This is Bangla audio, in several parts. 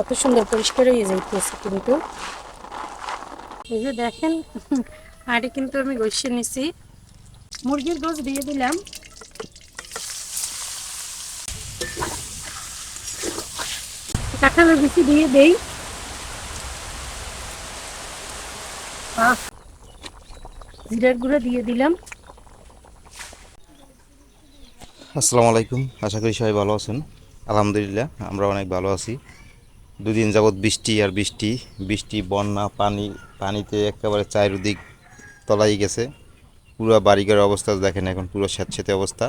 কত সুন্দর পরিষ্কার হয়ে যাইতেছে কিন্তু। এই যে দেখেন হাঁড়ি কিন্তু আমি গসে নিছি। মুরগির গোস দিয়ে দিলাম। কাঁঠালের দিয়ে দেই। জিরার গুঁড়ো দিয়ে দিলাম। আসসালামু আলাইকুম, আশা করি সবাই ভালো আছেন। আলহামদুলিল্লাহ, আমরা অনেক ভালো আছি। দুদিন যাবৎ বৃষ্টি আর বৃষ্টি। বৃষ্টি, বন্যা, পানি, পানিতে একেবারে চারিদিক তলাই গেছে। পুরো বাড়িঘর অবস্থা দেখেন এখন, পুরো স্যাঁতস্যাঁতে অবস্থা।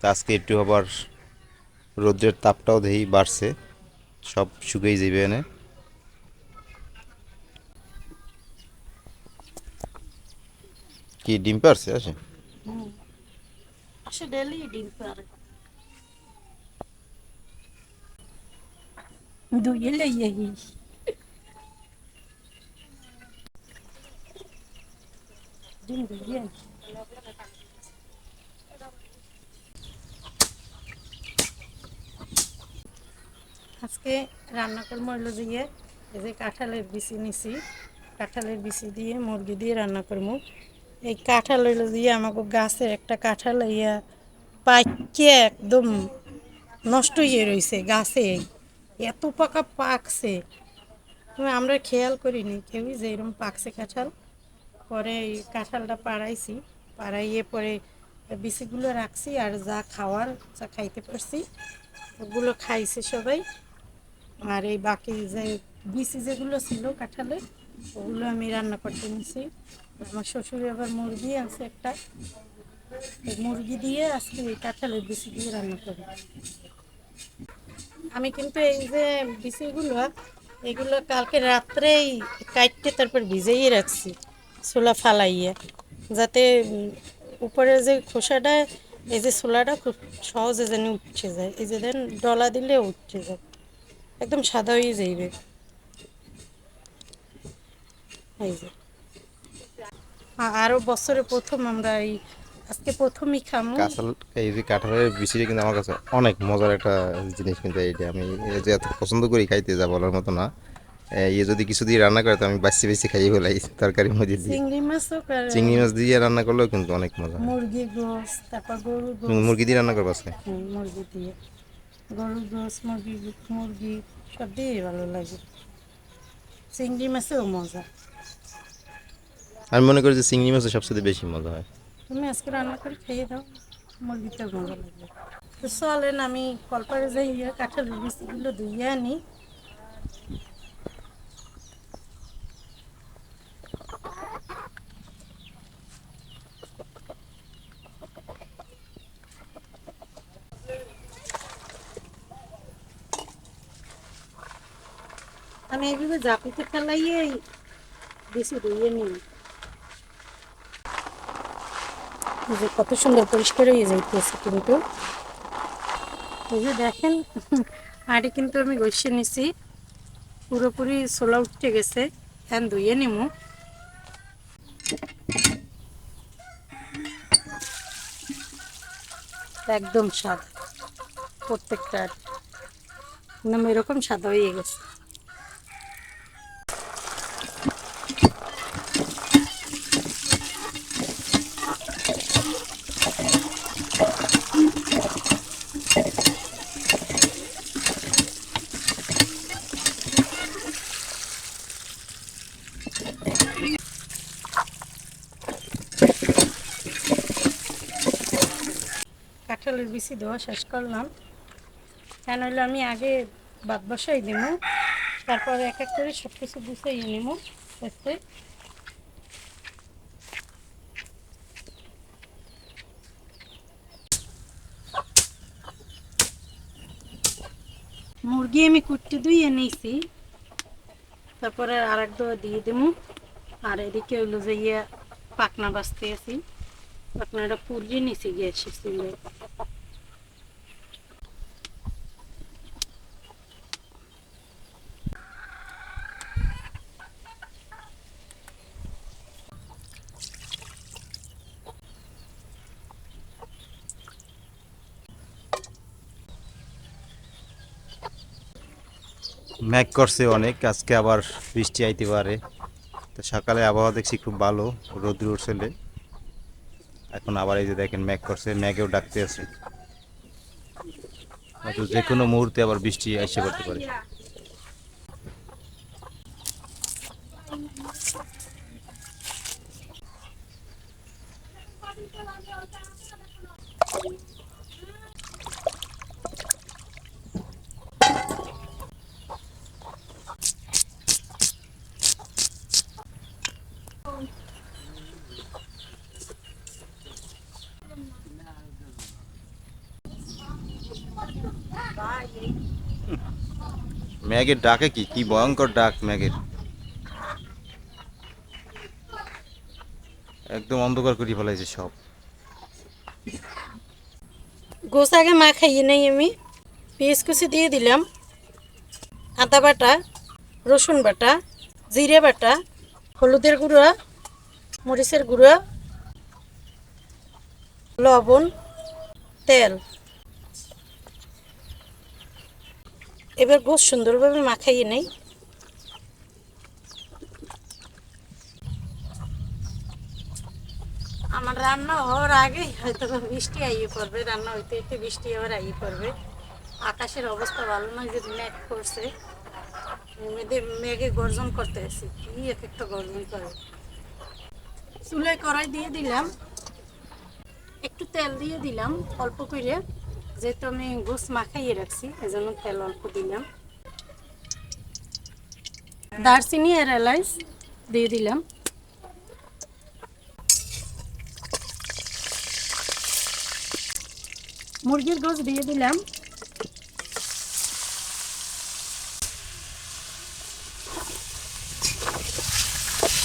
তা আজকে একটু আবার রৌদ্রের তাপটাও দেখি বাড়ছে। সব শুকিয়ে যাবে এনে। কি ডিম পারছে আছে আসে ডেলি ডিম পারে। দুইয়ে লইয়ে হি ডিম আজকে রান্না করব হলো দিয়ে এই যে কাঁঠালের বিচি নিছি। কাঁঠালের বিচি দিয়ে মুরগি দিয়ে রান্না করব। এই কাঁঠাল হইল দিয়ে আমাকে গাছের একটা কাঁঠাল ইয়া পাইকে একদম নষ্ট হয়ে রয়েছে গাছে। এত পাকা পাকছে। আমরা খেয়াল করিনি, কেউই যে এরকম পাকছে কাঁঠাল। পরে এই কাঁঠালটা পাড়াইছি, পাড়াইয়ে পরে বিচিগুলো রাখছি আর যা খাওয়ার, যা খাইতে পারছি, ওগুলো খাইছে সবাই। আর এই বাকি যে বিচি যেগুলো ছিল কাঁঠালের, ওগুলো আমি রান্না করতে নিছি। আমার শ্বশুরে আবার মুরগি আছে একটা। মুরগি দিয়ে আজকে কাঁঠালের বিচি দিয়ে রান্না করি। আমি কিন্তু এই যে বিচিগুলো এগুলো কালকে রাত্রেই কাটতে তারপর ভিজেই রাখছি ছোলা ফালাইয়ে। যাতে উপরে যে খোসাটা, এই যে ছোলাটা খুব সহজে যেন উঠছে যায়। এই যে দেন, ডলা দিলে উঠছে যায়। একদম সাদা হয়ে যাইবে। এই যে। আ- আরও বছরে প্রথম আমরা এই আজকে প্রথমই খামু। কাঁঠাল এই যে কাঁঠালের বিচিটা কিন্তু আমার কাছে অনেক মজার একটা জিনিস কিন্তু এইটা। আমি এই যে এত পছন্দ করি খাইতে যা বলার মতো না। এই যদি কিছু দিয়ে রান্না করে তো আমি বাচ্চা বেশি খাইয়ে ফেলাই তরকারির মধ্যে দিয়ে। চিংড়ি মাছ হোক আর চিংড়ি মাছ দিয়ে রান্না করলেও কিন্তু অনেক মজা। মুরগির গোস তারপর গরুর গোস। মুরগি দিয়ে রান্না করব আজকে? মুরগি দিয়ে। গরুর গোস মুরগি মুরগি সব দিয়ে ভালো লাগে। চিংড়ি মাছেও মজা। আমি মনে করি যে চিংড়ি মাছের সবচেয়ে বেশি মজা হয়। তুমি আজকে রান্না করে খেয়ে দাও মুরগিতেও মজা লাগবে তো চলেন, আমি কলপারে যাই কাঠের বিচিগুলো ধুইয়ে আনি। আমি এইভাবে জাপিতে ফেলাইয়ে বেশি ধুইয়ে নিই এই যে কত সুন্দর পরিষ্কার হয়ে যাইতেছে কিন্তু। এই যে দেখেন হাঁড়ি কিন্তু আমি গসে নিছি। পুরোপুরি সোলা উঠতে গেছে ফ্যান ধুয়ে নিমু। একদম সাদা প্রত্যেকটা একদম এরকম সাদা হয়ে গেছে। কাঁঠালের বিচি দেওয়া শেষ করলাম। কেন হইল আমি আগে বাদ বসাই দিব তারপরে এক এক করে সব কিছু গুছাই নিব এতে মুরগি আমি কুটতে ধুইয়ে নিয়েছি, তারপরে আর এক দোয়া দিয়ে দেবো আর এদিকে হইল যে ইয়ে পাকনা বাঁচতে আছি পাকনাটা পুড়িয়ে নিছি গ্যাসের চুলায় ম্যাক করছে অনেক, আজকে আবার বৃষ্টি আইতে পারে। তো সকালে আবহাওয়া দেখছি খুব ভালো, রোদ্র উঠছিলে এখন আবার এই যে দেখেন ম্যাক করছে ম্যাকেও ডাকতে আছে। যে কোনো মুহূর্তে আবার বৃষ্টি আসে পড়তে পারে। ম্যাগের ডাকে কি? কি ভয়ঙ্কর ডাক ম্যাগের? একদম অন্ধকার করে ফেলাইছে সব। গোস মা খাইয়ে নেই আমি। পেঁয়াজ কুচি দিয়ে দিলাম। আদা বাটা, রসুন বাটা, জিরে বাটা, হলুদের গুঁড়া, মরিচের গুঁড়া, লবণ, তেল। এবার গোস সুন্দরভাবে মাখাইয়ে নেই। আমার রান্না হওয়ার আগেই হয়তো বৃষ্টি আইয়ে পড়বে, রান্না হইতে হইতে বৃষ্টি আবার আইয়ে পড়বে। আকাশের অবস্থা ভালো নয় যে মেঘ করছে। মেঘে মেঘে গর্জন করতে আসি কি এক একটা গর্জন করে। চুলায় কড়াই দিয়ে দিলাম, একটু তেল দিয়ে দিলাম অল্প করে। যেহেতু আমি গোস মাখাইয়ে রাখছি, এজন্য তেল অল্প দিলাম। দারচিনি আর এলাইচ দিয়ে দিলাম। মুরগির গোস দিয়ে দিলাম।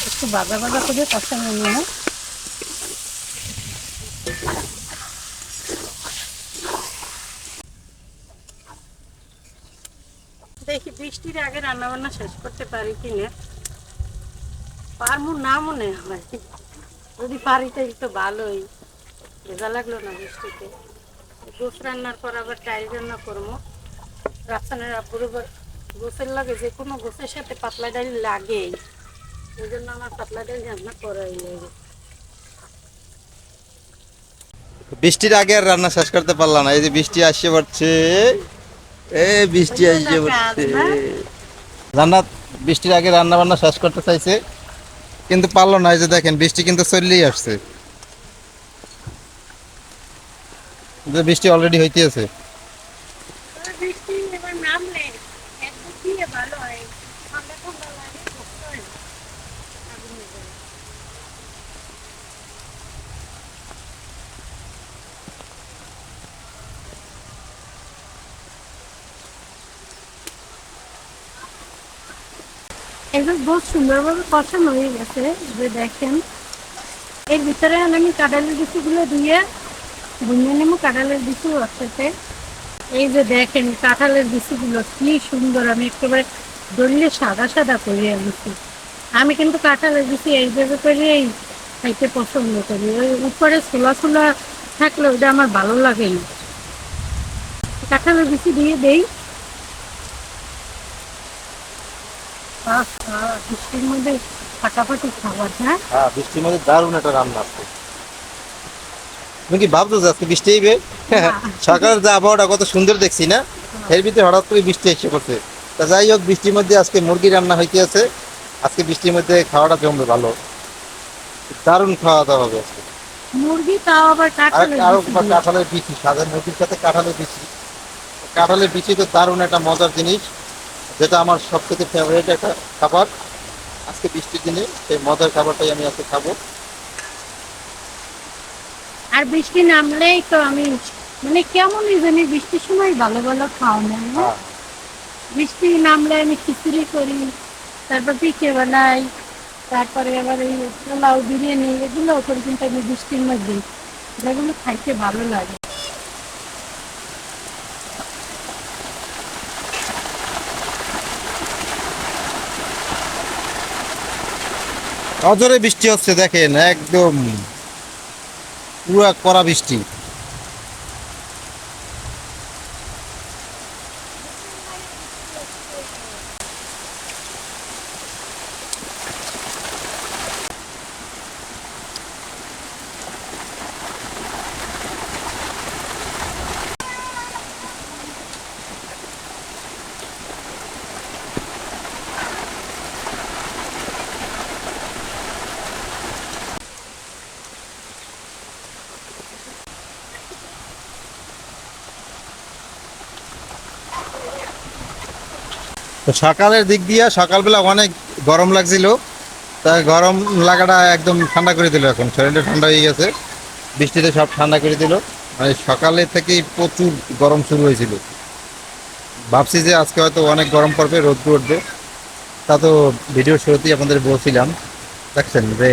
একটু বাজা বাজা করে কষানো নিয়ে দেখি বৃষ্টির আগে রান্না বান্না শেষ করতে পারি কিনা? পারমু না মনে হয়। যদি পারি তাই তো ভালোই। ভেজা লাগল না বৃষ্টিতে। গোস রান্নার পর আবার ডাল রান্না করব। রাফসানের আব্বুর গোসের লাগে যে কোনো গোসের সাথে পাতলা ডাল লাগেই। ওই জন্য আমার পাতলা ডাল রান্না করাই লাগে। বৃষ্টির আগে আর রান্না শেষ করতে পারলাম না। এই যে বৃষ্টি আসছে পড়ছে এ বৃষ্টি আসছে রান্না বৃষ্টির আগে রান্না বান্না শেষ করতে চাইছে কিন্তু পারল না যে দেখেন বৃষ্টি কিন্তু চললেই আসছে। যে বৃষ্টি অলরেডি হইতে আছে বৃষ্টি এবার নামলে একদম দিয়ে ভালো হয় ঠান্ডা ঠান্ডা লাগে কষ্ট হয় না। আগুনে জ্বলে। এগুলো বহুত সুন্দরভাবে কষানো হয়ে গেছে, যে দেখেন। এর ভিতরে আমি কাঁঠালের বিচিগুলো দিয়ে বুনিয়ে নেব, কাঁঠালের বিচি একসাথে এই যে দেখেন, কাঁঠালের বিচিগুলো কি সুন্দর, আমি একেবারে দলিয়ে সাদা সাদা করে আনছি আমি কিন্তু কাঁঠালের বিচি এইভাবে করেই খাইতে পছন্দ করি। ওই উপরে ছোলা ছোলা থাকলে ওটা আমার ভালো লাগে কাঁঠালের বিচি দিয়ে দেই। বৃষ্টির মধ্যে ফাটাফাটি খাবার হ্যাঁ? হ্যাঁ বৃষ্টির মধ্যে দারুণ একটা রান্না আছে। তুমি কি ভাবছ আজকে বৃষ্টি সকালের যে আবহাওয়াটা কত সুন্দর দেখছি না? এর ভিতরে হঠাৎ করে বৃষ্টি এসে পড়ছে। তা যাই হোক বৃষ্টির মধ্যে আজকে মুরগি রান্না হইতে আছে। আজকে বৃষ্টির মধ্যে খাওয়াটা জমবে ভালো। দারুণ খাওয়া দাওয়া হবে আজকে। মুরগি তাও আবার কাঁঠালের আরও। কাঁঠালের বিচি সাদা মুরগির সাথে কাঁঠালের বিচি কাঁঠালের বিচি তো দারুণ একটা মজার জিনিস। যেটা আমার সবথেকে ফেভারিট একটা খাবার। আজকে বৃষ্টির দিনে সেই মজার খাবারটাই আমি আজকে খাব। আর বৃষ্টি নামলেই তো আমি মানে কেমন জানি বৃষ্টির সময় ভালো ভালো খাওয়া না না? হ্যাঁ। বৃষ্টি নামলে আমি খিচুড়ি করি তারপর পিঠে বানাই তারপরে আবার এই পোলাও বিরিয়ানি এগুলো করি কিন্তু আমি বৃষ্টির মধ্যে যেগুলো খাইতে ভালো লাগে। অজরে বৃষ্টি হচ্ছে দেখেন একদম পুরো কড়া বৃষ্টি। তো সকালের দিক দিয়ে সকালবেলা অনেক গরম লাগছিল। তা গরম লাগাটা একদম ঠান্ডা করে দিল এখন। শরীরটা ঠান্ডা হয়ে গেছে। বৃষ্টিতে সব ঠান্ডা করে দিল। মানে সকালে থেকেই প্রচুর গরম শুরু হয়েছিল। ভাবছি যে আজকে হয়তো অনেক গরম পড়বে, রোদ উঠবে তা তো ভিডিও শুরুতেই আপনাদের বলছিলাম, দেখছেন যে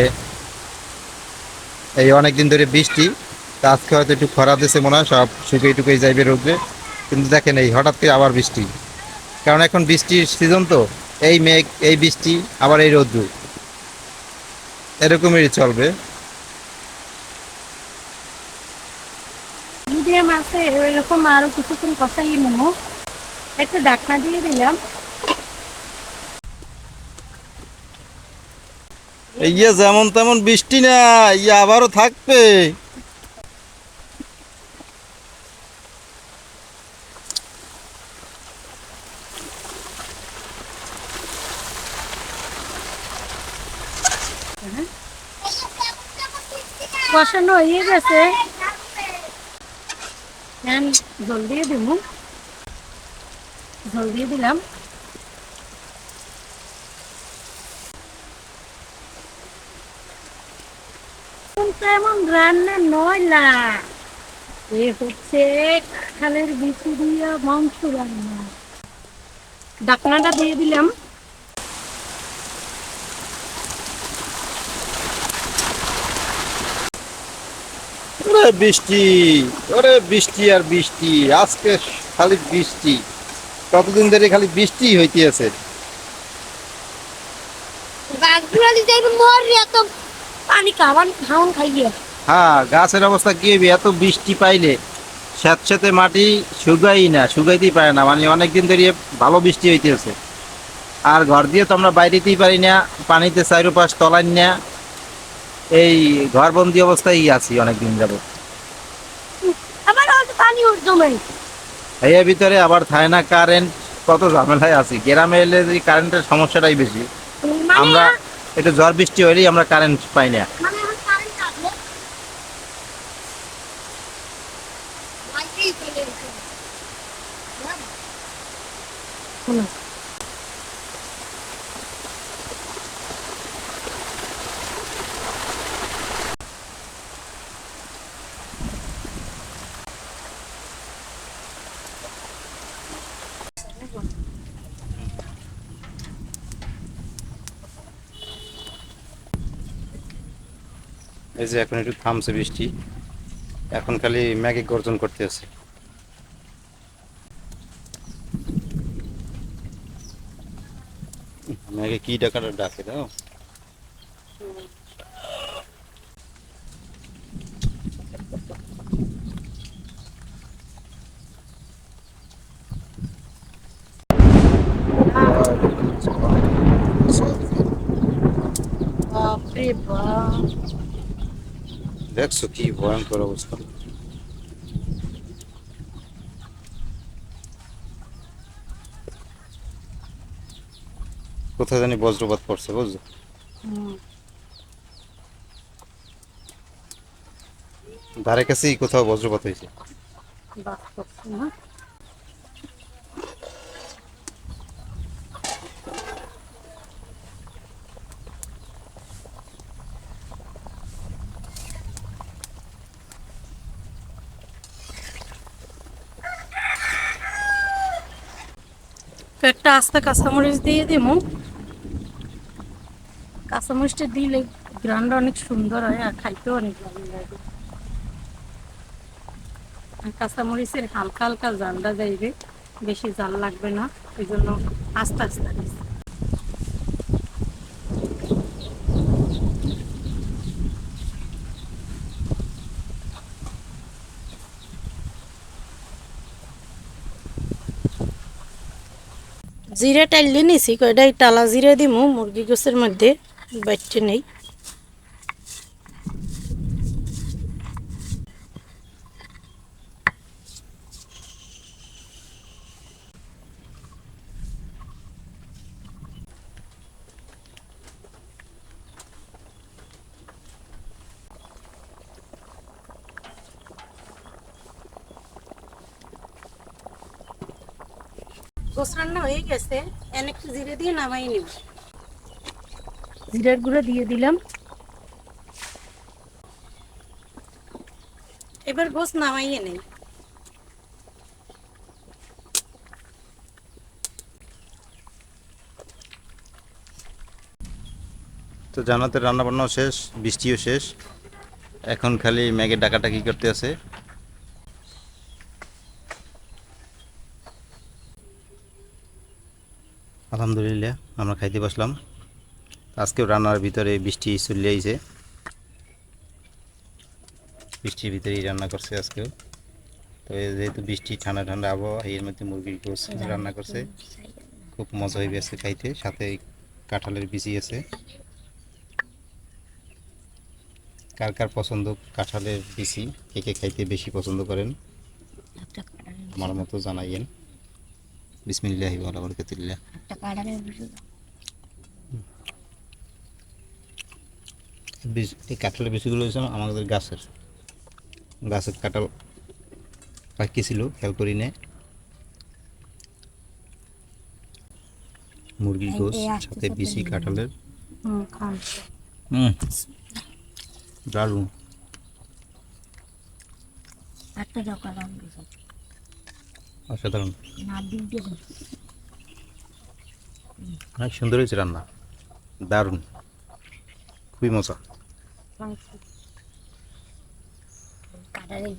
এই অনেক দিন ধরে বৃষ্টি। তা আজকে হয়তো একটু খরা দিছে মনে হয়, সব শুকিয়ে টুকিয়ে যাইবে রোদে। কিন্তু দেখেন এই হঠাৎ করে আবার বৃষ্টি। কারণ এখন বৃষ্টির সিজন তো এই মেঘ এই বৃষ্টি আবার এই রোদ্দু এরকমই চলবে। মিডিয়াম আছে এরকম আরও কিছুক্ষণ কষাই নেব। একটু ঢাকনা দিয়ে দিলাম। ইয়ে যেমন তেমন বৃষ্টি না ইয়ে আবারও থাকবে। কষানো হয়ে গেছে? জল দিয়ে দিব জল দিয়ে দিলাম। তেমন রান্না নয় না এ হচ্ছে কাঁঠালের বিচি দিয়ে মাংস রান্না। ডাকনাটা দিয়ে দিলাম। ওরে বৃষ্টি ওরে বৃষ্টি আর বৃষ্টি আজকে খালি বৃষ্টি। কতদিন ধরে খালি বৃষ্টি হইতে আছে গাছগুলো দিতে মরে এত পানি খাওয়ান খাওয়ান খাইয়ে। হ্যাঁ গাছের অবস্থা কি হবে? এত বৃষ্টি পাইলে স্যাঁতস্যাঁতে মাটি শুকাই না শুকাইতেই পারে না। মানে অনেক দিন ধরে ভালো বৃষ্টি হইতেছে। আর ঘর দিয়ে তো আমরা বাইরেতেই পারি না পানিতে চারোপাশ তলান না। এই ঘরবন্দি অবস্থায় আছি অনেক দিন যাবত আবার পানি জমে এর ভিতরে আবার থাকে না কারেন্ট কত ঝামেলায় আছি। গ্রামে এলে যে কারেন্টের সমস্যাটাই বেশি। মানে আমরা একটু ঝড় বৃষ্টি হলেই আমরা কারেন্ট পাই না। মানে আমার এই যে এখন একটু থামছে বৃষ্টি, এখন খালি ম্যাগে গর্জন করতে আছে। ম্যাগে কি ডাকাটা ডাকে দাও দেখছ কি ভয়ঙ্কর অবস্থা কোথায় জানি বজ্রপাত পড়ছে বুঝছ। ধারে কাছেই কোথাও বজ্রপাত হয়েছে। একটা আস্তে কাঁচামরিচ দিয়ে দিব কাঁচামরিচটা দিলে গ্রানটা অনেক সুন্দর হয় আর খাইতেও অনেক ভালো লাগে কাঁচামরিচের হালকা হালকা জালটা যাইবে, বেশি জাল লাগবে না ওই জন্য আস্তে আস্তে দিছি। জিরে টাইলে নিছি কয়টা টালা জিরে দিমু মুরগি গোছের মধ্যে বাচ্চা নেই। গেছে এন একটু জিরে দিয়ে নামাই নিব। জিরার গুঁড়ো দিয়ে দিলাম। এবার গোস নামাইয়ে নেই। তো জানাতে রান্না বান্নাও শেষ বৃষ্টিও শেষ। এখন খালি ম্যাগের ডাকাটাকি করতে আছে। আলহামদুলিল্লাহ আমরা খাইতে বসলাম। আজকে রান্নার ভিতরে বৃষ্টি চলে আইছে। বৃষ্টির ভিতরেই রান্না করছে আজকেও। তো যেহেতু বৃষ্টি ঠান্ডা ঠান্ডা আবহাওয়া এর মধ্যে মুরগির গোস রান্না করছে। খুব মজা হয়ে গেছে খাইতে। সাথে কাঁঠালের বিচি আছে। কার কার পছন্দ কাঁঠালের বিচি? কে কে খাইতে বেশি পছন্দ করেন? আমার মতো জানাইয়েন। বিসমিল্লাহি বরকাতুল্লাহ। এই কাঁঠালের বিচিগুলো হয়েছে আমাদের গাছের গাছের কাঁঠাল পাকিয়েছিল খেয়াল করি নে মুরগির গোস সাথে বিচি কাঁঠালের। দারুণ। একটা অসাধারণ। অনেক সুন্দর হয়েছে রান্না। দারুণ। খুবই মজা। কাটারের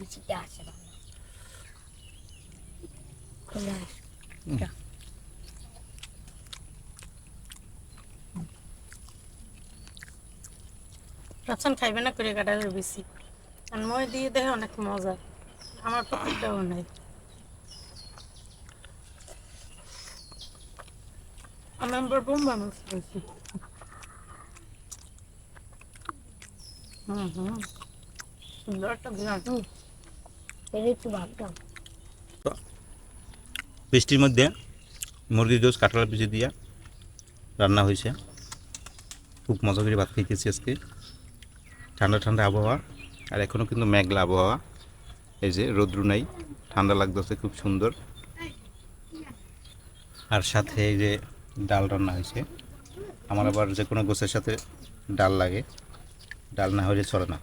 খাইবে না করে কাটালের বেশি। আর মই দিয়ে দেখে অনেক মজা। আমার পকেটটাও নাই আমি একবার বোম মানুষ করেছি হুম হুম সুন্দর একটা বিরাট এর একটু ভাগ দাও বৃষ্টির মধ্যে মুরগির গোস কাঁঠালের পিছিয়ে দিয়া রান্না হয়েছে। খুব মজা করে ভাত খাইতেছি আজকে। ঠান্ডা ঠান্ডা আবহাওয়া আর এখনও কিন্তু মেঘলা আবহাওয়া। এই যে রৌদ্র নাই ঠান্ডা লাগতেছে খুব সুন্দর। আর সাথে এই যে ডাল রান্না হয়েছে। আমার আবার যে কোনো গোছের সাথে ডাল লাগে। ডাল না হলে চলে না।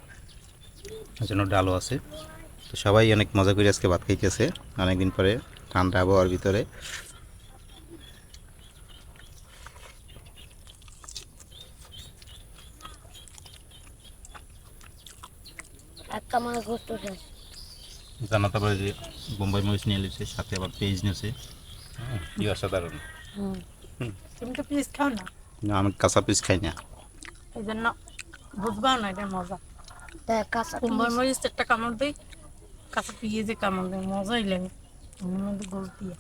এই জন্য ডালও আছে। তো সবাই অনেক মজা করে আজকে ভাত খাইতেছে। অনেকদিন পরে ঠান্ডা আবহাওয়ার ভিতরে। জানা তারপরে যে বোম্বাই মরিচ নিয়ে এসেছে সাথে আবার পেঁয়াজ নিয়েছে। কি অসাধারণ। হুম। তুমি তো পিস খাও না? না আমি কাঁচা পিস খাই না। এই জন্য বুঝবাও না এটা মজা। কাঁচা কুমড়োর মরিচ একটা কামড় দিই কাঁচা পিঁয়াজে কামড় দেয় মজাই লাগে। আমার মধ্যে গোল দিয়ে।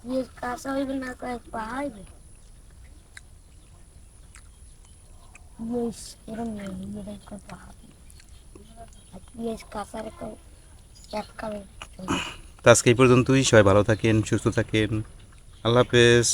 পিস কাঁচা হইবে না কয়েক পা হইবে? এরম হবে আর পিস কাঁচা রেখে এক কামে আজকে এই পর্যন্তই সবাই ভালো থাকেন সুস্থ থাকেন। আল্লাহ হাফেজ।